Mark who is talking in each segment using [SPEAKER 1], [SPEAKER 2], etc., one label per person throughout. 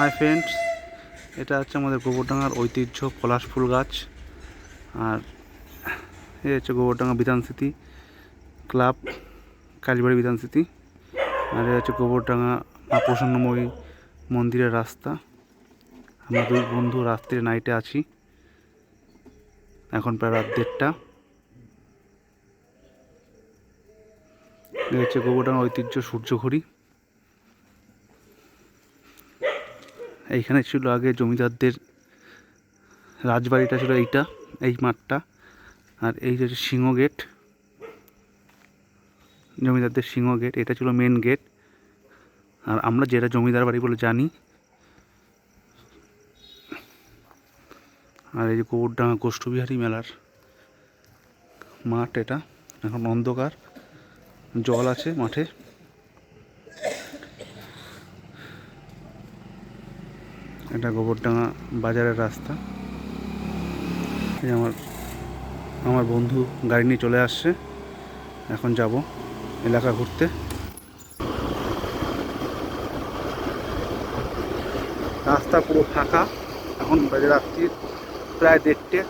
[SPEAKER 1] Hi friends এটা হচ্ছে আমাদের গোবরডাঙ্গার ঐতিহ্য পলাশ ফুল গাছ। আর এই হচ্ছে গোবরডাঙ্গা বিধান স্মৃতি ক্লাব, কালীবাড়ি বিধান স্মৃতি। আর এই হচ্ছে গোবরডাঙ্গা মা প্রসন্নময়ী মন্দিরের রাস্তা। আমরা দুই বন্ধু রাত্রে নাইটে আছি। এখন প্রায় রাত দেড়টা। এই হচ্ছে গোবরডাঙ্গা ঐতিহ্য সূর্যঘড়ি। এইখানে ছিল আগে জমিদারদের রাজবাড়িটা ছিল এইটা, এই মাঠটা, আর এই যে সিংহ গেট, জমিদারদের সিংহ গেট, এটা ছিল মেন গেট আর আমরা যেটা জমিদার বাড়ি বলে জানি, আর এই যে গোবরডাঙ্গা গোষ্ঠবিহারী মেলার মাঠ এটা, এখন অন্ধকার, জল আছে মাঠে। এটা গোবরডাঙ্গা বাজারের রাস্তা। আমার আমার বন্ধু গাড়ি নিয়ে চলে আসছে। এখন যাব এলাকা ঘুরতে। রাস্তা পুরো ফাঁকা। এখন বাজে রাত্রির প্রায় দেড়টে।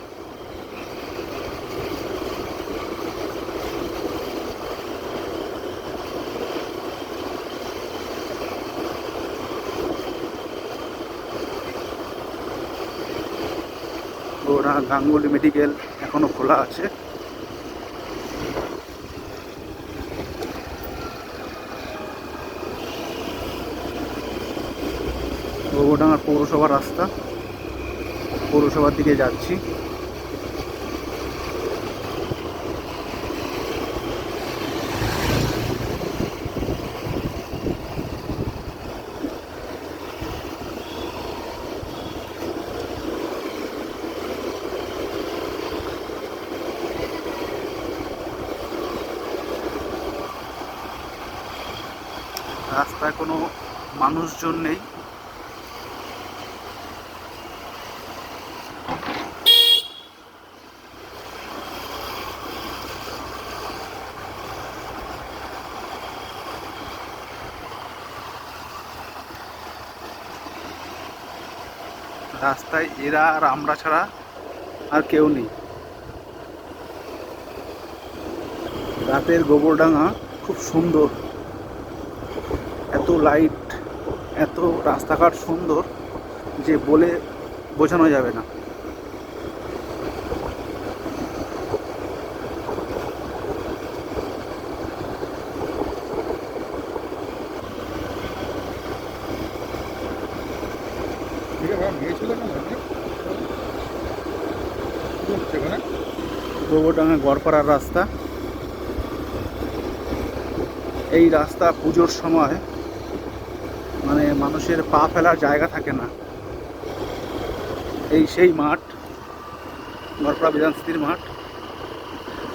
[SPEAKER 1] ওরা গাঙ্গুলি মেডিকেল এখনও খোলা আছে। গোবরডাঙ্গার পৌরসভার রাস্তা। পৌরসভার দিকে যাচ্ছি। রাস্তায় কোনো মানুষজন নেই। রাস্তায় এরা আর আমরা ছাড়া আর কেউ নেই। রাতের গোবরডাঙ্গা খুব সুন্দর। লাইট এত রাস্তাঘাট সুন্দর যে বলে বোঝানো যাবে না। গোবরডাঙ্গা গড়পাড়ার রাস্তা। এই রাস্তা পুজোর সময় মানে মানুষের পা ফেলার জায়গা থাকে না। এই সেই মাঠ গড়পাড়া বিধানস্থিতির মাঠ,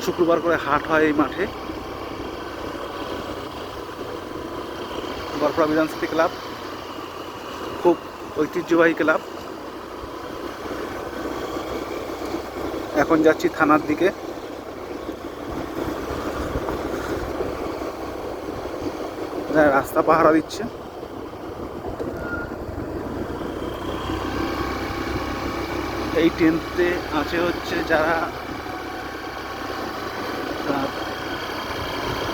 [SPEAKER 1] শুক্রবার করে হাট হয় এই মাঠে। গড়পাড়া বিধানস্থিতি ক্লাব, খুব ঐতিহ্যবাহী ক্লাব। এখন যাচ্ছি থানার দিকে। রাস্তা পাহারা দিচ্ছে। এই টেন্টে আছে হচ্ছে যারা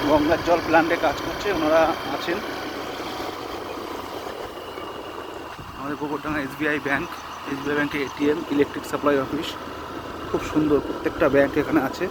[SPEAKER 1] গঙ্গার জল প্ল্যান্টে কাজ করছে, ওনারা আছেন। আমাদের গোবরডাঙ্গা এসবিআই ব্যাংক এসবিআই ব্যাংকে এটিএম ইলেকট্রিক সাপ্লাই অফিস খুব সুন্দর, প্রত্যেকটা ব্যাংক এখানে আছে।